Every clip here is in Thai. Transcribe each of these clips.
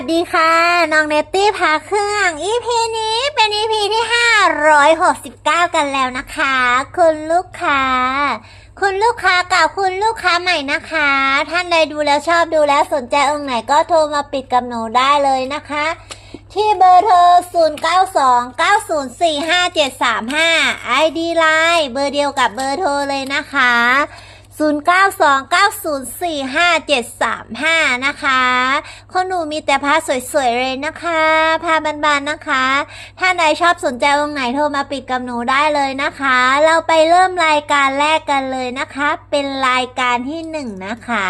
วัสดีค่ะ น้องเนตตี้พาเครื่อง EP นี้เป็น EP ที่ 569 กันแล้วนะคะ คุณลูกค้า คุณลูกค้ากับคุณลูกค้าใหม่นะคะ ท่านใดดูแล้วชอบดูแล้วสนใจองค์ไหนก็โทรมาปิดกับหนูได้เลยนะคะ ที่เบอร์โทร 0929045735 ID Line เบอร์เดียวกับเบอร์โทรเลยนะคะ 0929045735 นะคะคนหนูมีแต่ผ้าสวยๆเลยนะคะผ้าบานๆนะคะ ถ้าใดชอบสนใจองค์ไหนโทรมาปิดกับหนูได้เลยนะคะ เราไปเริ่มรายการแรกกันเลยนะคะ เป็นรายการที่หนึ่งนะคะ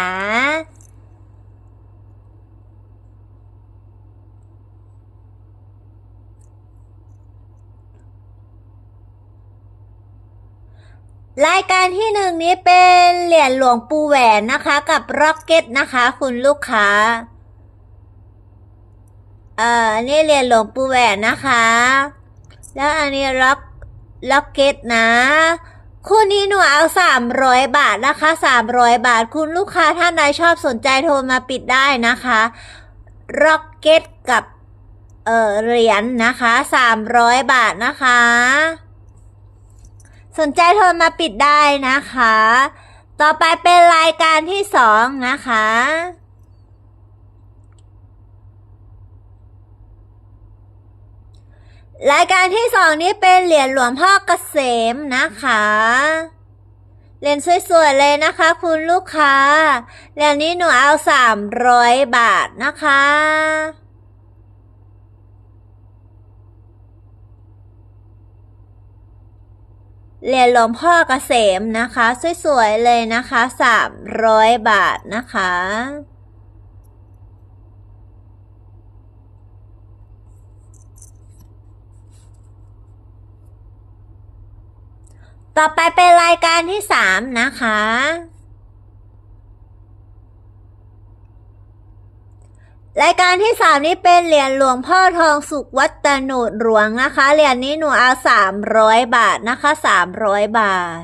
รายการที่หนึ่งนี้เป็นเหรียญหลวงปู่แหวนนะคะกับร็อกเก็ตนะคะคุณลูกค้า เอ่อ นี่เหรียญหลวงปู่แหวนนะคะ แล้วอันนี้ร็อกร็อกเก็ตนะ คู่นี้หนูเอาสามร้อยบาทนะคะสามร้อยบาท คุณลูกค้าท่านใดชอบสนใจโทรมาปิดได้นะคะร็อกเก็ตกับ เอ่อ เหรียญนะคะสามร้อยบาทนะคะ สนใจโทรมาปิดได้นะคะ ต่อไปเป็นรายการที่สองนะคะรายการที่สองนี้เป็นเหรียญหลวงพ่อเกษมนะคะเหรียญสวยๆเลยนะคะ คุณลูกค้าเหรียญนี้หนูเอาสามร้อยบาทนะคะ เหรียญหลวงพ่อเกษมนะคะ สวยๆเลยนะคะสามร้อยบาทนะคะ ต่อไปเป็นรายการที่สามนะคะ รายการที่สามนี้เป็นเหรียญหลวงพ่อทองสุขวัตโนดหลวงนะคะ เหรียญนี้หนูเอาสามร้อยบาทนะคะสามร้อยบาท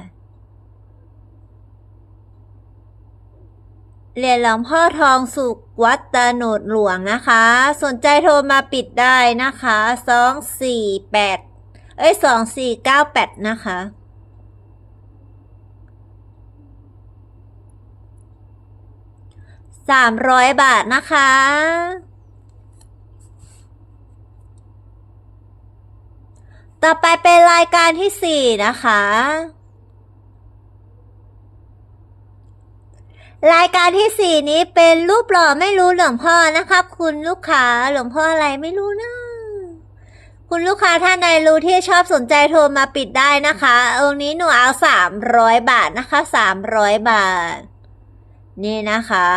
เหรียญหลวงพ่อทองสุขวัตโนดหลวงนะคะ สนใจโทรมาปิดได้นะคะสองสี่แปดเอ้ยสองสี่เก้าแปดนะคะ สามร้อยบาทนะคะ ต่อไปเป็นรายการที่สี่นะคะ รายการที่สี่นี้เป็นรูปหล่อไม่รู้หลวงพ่อนะครับ คุณลูกค้าหลวงพ่ออะไรไม่รู้นะคุณลูกค้าท่านใดรู้ที่ชอบสนใจโทรมาปิดได้นะคะองค์นี้หนูเอาสามร้อยบาทนะคะสามร้อยบาท นี่นะคะ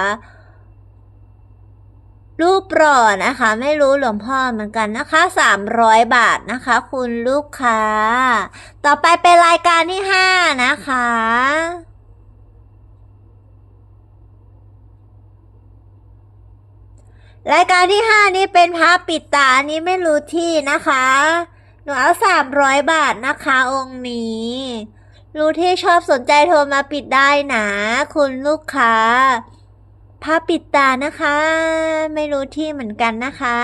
รูปหล่อนะคะ ไม่รู้หลวงพ่อเหมือนกันนะคะสามร้อยบาทนะคะ คุณลูกค้า ต่อไปเป็นรายการที่ห้านะคะรายการที่ห้านี้เป็นพระปิดตาอันนี้ไม่รู้ที่นะคะ หนูเอาสามร้อยบาทนะคะ องค์นี้ รู้ที่ชอบสนใจโทรมาปิดได้นะ คุณลูกค้า ผ้าปิดตานะคะ ไม่รู้ที่เหมือนกันนะคะ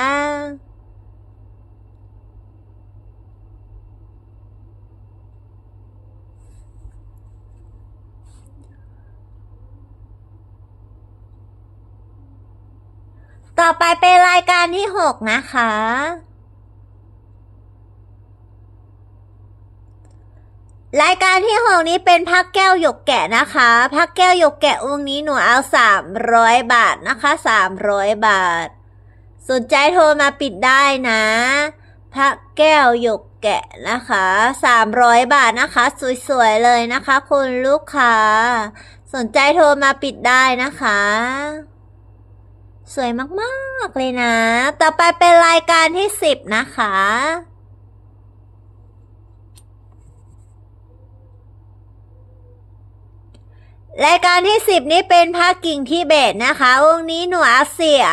ต่อไปเป็นรายการที่หกนะคะ รายการที่หกนี้เป็นพักแก้วหยกแกะนะคะพักแก้วหยกแกะองค์นี้หนูเอาสามร้อยบาทนะคะสามร้อยบาท สนใจโทรมาปิดได้นะพักแก้วหยกแกะนะคะสามร้อยบาทนะคะ สวยๆเลยนะคะ คุณลูกค้า สนใจโทรมาปิดได้นะคะ สวยมากๆเลยนะ ต่อไปเป็นรายการที่สิบนะคะ รายการที่สิบนี้เป็นผ้ากิ่งที่เบตนะคะ องค์นี้หนูเอาเสีย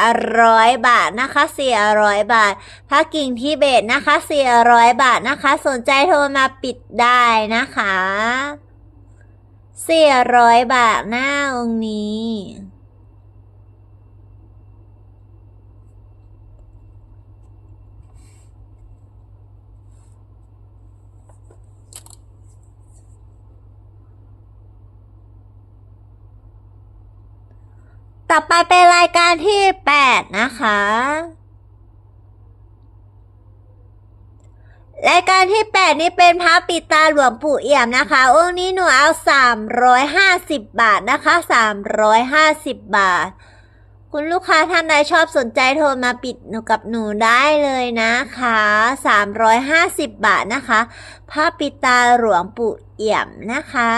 ร้อยบาทนะคะเสียร้อยบาทผ้ากิ่งที่เบตนะคะเสียร้อยบาทนะคะ สนใจโทรมาปิดได้นะคะเสียร้อยบาทหน้าองค์นี้ ต่อไปเป็นรายการที่แปดนะคะ รายการที่แปดนี้เป็นพระปิตาหลวงปู่เอี่ยมนะคะ องค์นี้หนูเอาสามร้อยห้าสิบบาทนะคะสามร้อยห้าสิบบาท คุณลูกค้าท่านใดชอบสนใจโทรมาปิดหนูกับหนูได้เลยนะคะสามร้อยห้าสิบบาทนะคะพระปิตาหลวงปู่เอี่ยมนะคะ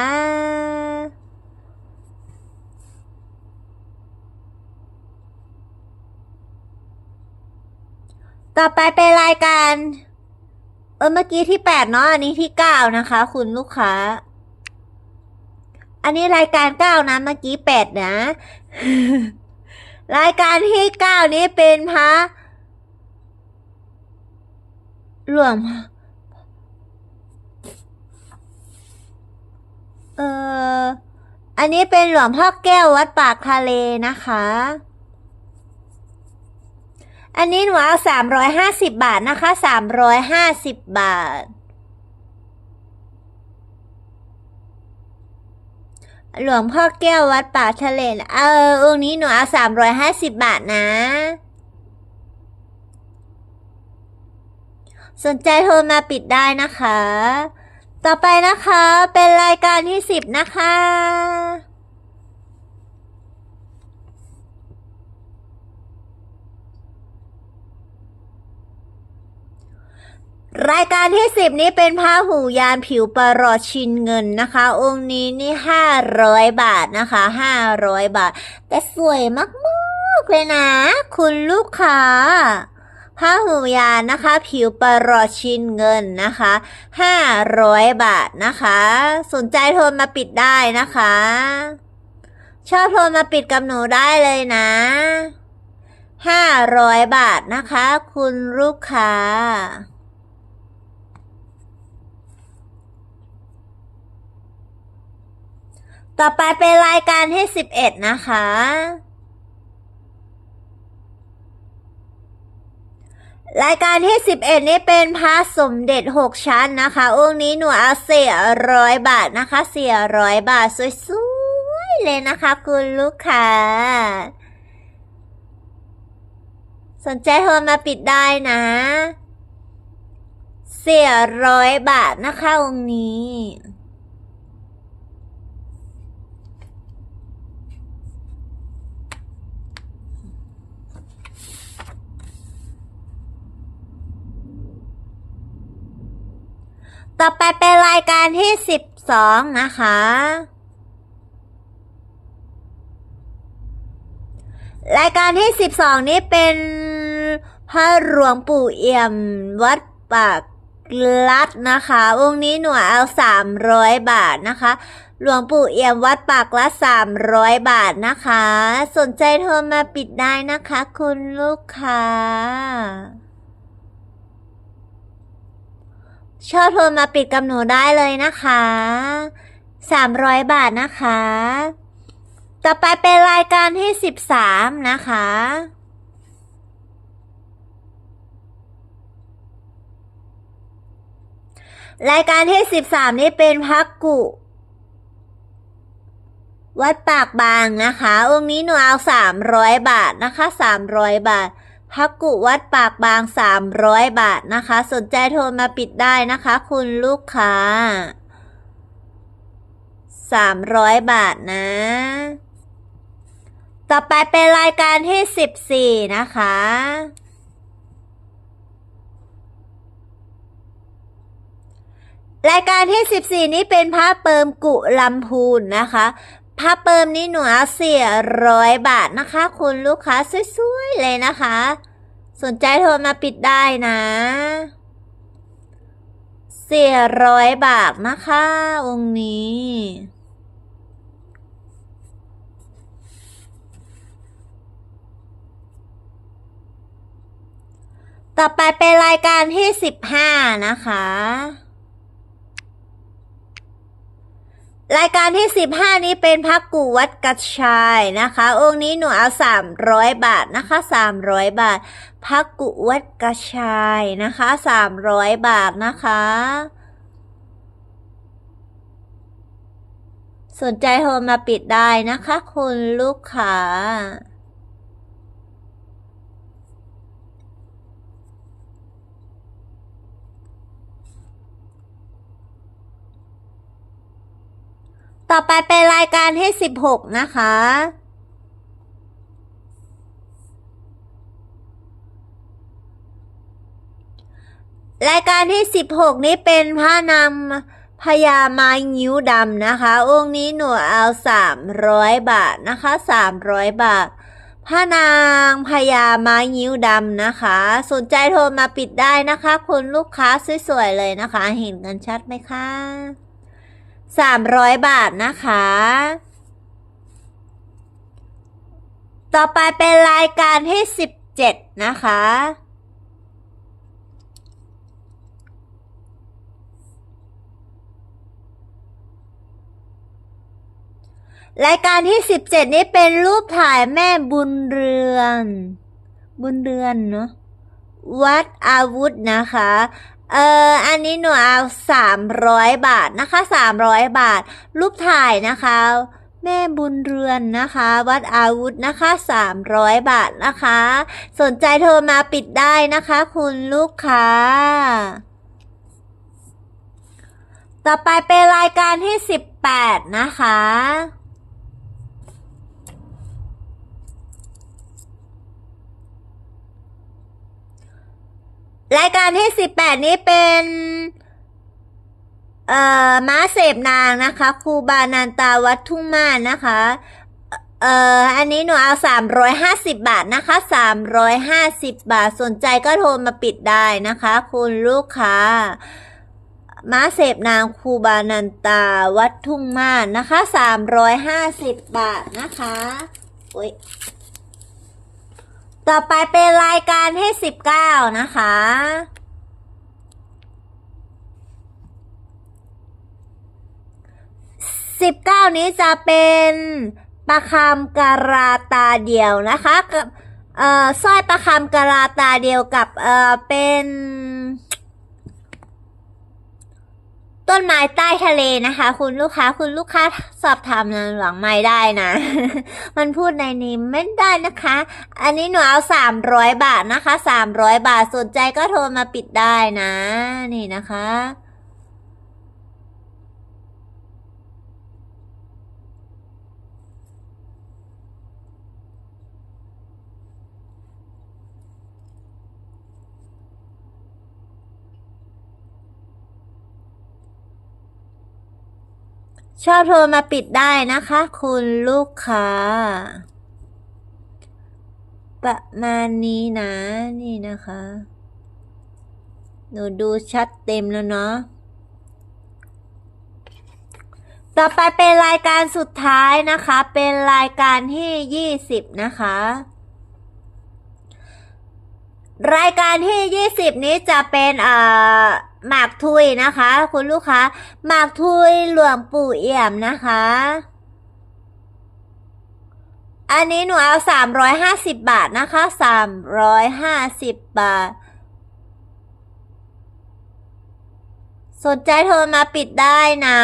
ต่อไปเป็นรายการ เออเมื่อกี้ที่แปดเนาะอันนี้ที่เก้านะคะ คุณลูกค้า อันนี้รายการเก้านะเมื่อกี้แปดนะ รายการที่เก้านี้เป็นพระหลวงเอออันนี้เป็นหลวงพ่อแก้ววัดปากทะเลนะคะ อันนี้หนูเอาสามร้อยห้าสิบบาทนะคะสามร้อยห้าสิบบาท หลวงพ่อแก้ววัดป่าทะเลเออองค์นี้หนูเอาสามร้อยห้าสิบบาทนะ สนใจโทรมาปิดได้นะคะ ต่อไปนะคะเป็นรายการที่สิบนะคะ รายการที่สิบนี้เป็นผ้าหูยานผิวปรอชินเงินนะคะ องค์นี้นี่ห้าร้อยบาทนะคะห้าร้อยบาท แต่สวยมากๆเลยนะ คุณลูกค้าผ้าหูยานนะคะ ผิวปรอชินเงินนะคะห้าร้อยบาทนะคะ สนใจโทรมาปิดได้นะคะ ชอบโทรมาปิดกับหนูได้เลยนะห้าร้อยบาทนะคะ คุณลูกค้า ต่อไปเป็นรายการที่สิบเอ็ดนะคะ รายการที่สิบเอ็ดนี้เป็นพระสมเด็จหกชั้นนะคะ องค์นี้หนูเอาเสียร้อยบาทนะคะ เสียร้อยบาทสวยๆเลยนะคะ คุณลูกค้า สนใจโทรมาปิดได้นะเสียร้อยบาทนะคะองค์นี้ ต่อไปเป็นรายการที่สิบสองนะคะ รายการที่สิบสองนี้เป็นพระหลวงปู่เอี่ยมวัดปากลัดนะคะองค์นี้หนูเอาสามร้อยบาทนะคะ หลวงปู่เอี่ยมวัดปากลัดสามร้อยบาทนะคะ สนใจโทรมาปิดได้นะคะ คุณลูกค้า ชอบโทรมาปิดกับหนูได้เลยนะคะสามร้อยบาทนะคะ ต่อไปเป็นรายการที่สิบสามนะคะรายการที่สิบสามนี้เป็นพักกุ วัดปากบางนะคะ องค์นี้หนูเอาสามร้อยบาทนะคะสามร้อยบาท พักกุวัดปากบางสามร้อยบาทนะคะ สนใจโทรมาปิดได้นะคะ คุณลูกค้าสามร้อยบาทนะ ต่อไปเป็นรายการที่สิบสี่นะคะรายการที่สิบสี่นี้เป็นผ้าเปิมกุลำพูนนะคะ ผ้าเปิมนี้หนูเอาสียร้อยบาทนะคะ คุณลูกค้าสวยๆเลยนะคะ สนใจโทรมาปิดได้นะเสียร้อยบาทนะคะ องค์นี้ต่อไปเป็นรายการที่สิบห้านะคะ รายการที่สิบห้านี้เป็นพักกูวัดกระชายนะคะ องค์นี้หนูเอาสามร้อยบาทนะคะสามร้อยบาทพักกุวัดกระชายนะคะสามร้อยบาทนะคะ สนใจโทรมาปิดได้นะคะ คุณลูกค้า ต่อไปเป็นรายการที่16นะคะ รายการที่16นี้เป็นพระนำพญาไม้งิ้วดำนะคะ องค์นี้หนูเอา300บาทนะคะ300บาทพระนางพญาไม้งิ้วดำนะคะ สนใจโทรมาปิดได้นะคะ คุณลูกค้าสวยๆเลยนะคะ เห็นกันชัดไหมคะ 300 บาทนะคะ ต่อไปเป็นรายการที่ 17 นะคะ รายการที่ 17 นี้เป็นรูปถ่ายแม่บุญเรือน บุญเรือนเนาะวัดอาวุธนะคะ เอออันนี้หนูเอา300บาทนะคะ300บาท รูปถ่ายนะคะ แม่บุญเรือนนะคะ วัดอาวุธนะคะ300บาทนะคะ สนใจโทรมาปิดได้นะคะ คุณลูกค้า ต่อไปเป็นรายการที่18นะคะ รายการที่18นี้เป็น เอ่อม้าเสพนางนะคะครูบานันตาวัดทุ่งม่านนะคะ เอ่ออันนี้หนูเอา350บาทนะคะ350บบาทสนใจก็โทรมาปิดได้นะคะ คุณลูกค้าม้าเสพนางครูบานันตาวัดทุ่งม่านนะคะ350บาทนะคะโอ้ย ต่อไปเป็นรายการที่สิบเก้านะคะ สิบเก้านี้จะเป็นประคำการาตาเดียวนะคะกับเอ่อสร้อยประคำการาตาเดียวกับเอ่อเป็น ต้นไม้ใต้ทะเลนะคะ คุณลูกค้าคุณลูกค้าสอบถามนางหลังไม่ได้นะ มันพูดในนี้ไม่ได้นะคะ อันนี้หนูเอาสามร้อยบาทนะคะสามร้อยบาทสนใจก็โทรมาปิดได้นะ นี่นะคะ ชอบโทรมาปิดได้นะคะ คุณลูกค้า ประมาณนี้นะ นี่นะคะ หนูดูชัดเต็มแล้วเนาะต่อไปเป็นรายการสุดท้ายนะคะ เป็นรายการที่ยี่สิบนะคะ รายการที่ยี่สิบนี้จะเป็นเอ่อ หมากทุยนะคะ คุณลูกค้าหมากทุยหลวงปู่เอี่ยมนะคะ อันนี้หนูเอาสามร้อยห้าสิบบาทนะคะสามร้อยห้าสิบบาท สนใจโทรมาปิดได้นะ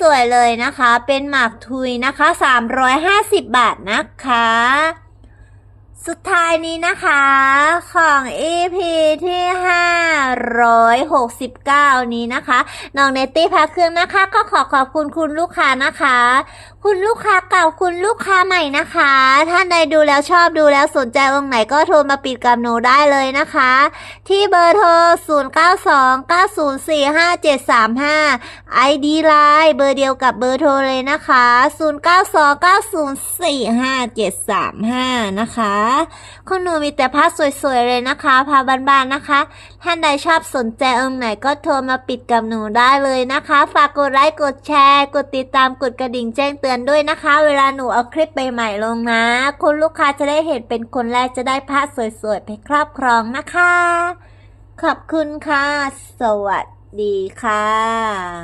สวยๆเลยนะคะ เป็นหมากทุยนะคะสามร้อยห้าสิบบาทนะคะ สุดท้ายนี้นะคะของ EP ที่ 569 นี้นะคะ น้องเนตตี้พักเครื่องนะคะ ก็ขอขอบคุณคุณลูกค้านะคะ คุณลูกค้าเก่าคุณลูกค้าใหม่นะคะ ท่านใดดูแล้วชอบดูแล้วสนใจองค์ไหนก็โทรมาปิดกับหนูได้เลยนะคะ ที่เบอร์โทร 0929045735 ID Line เบอร์เดียวกับเบอร์โทรเลยนะคะ 0929045735 นะคะคุณหนูมีแต่ผ้าสวยๆเลยนะคะผ้าบ้านๆนะคะ ท่านใดชอบสนใจองค์ไหนก็โทรมาปิดกับหนูได้เลยนะคะ ฝากกดไลค์กดแชร์ กดติดตามกดกระดิ่งแจ้งเตือนด้วยนะคะ เวลาหนูเอาคลิปใหม่ๆลงนะ คุณลูกค้าจะได้เห็นเป็นคนแรกจะได้พระสวยๆไปครอบครองนะคะ ขอบคุณค่ะ สวัสดีค่ะ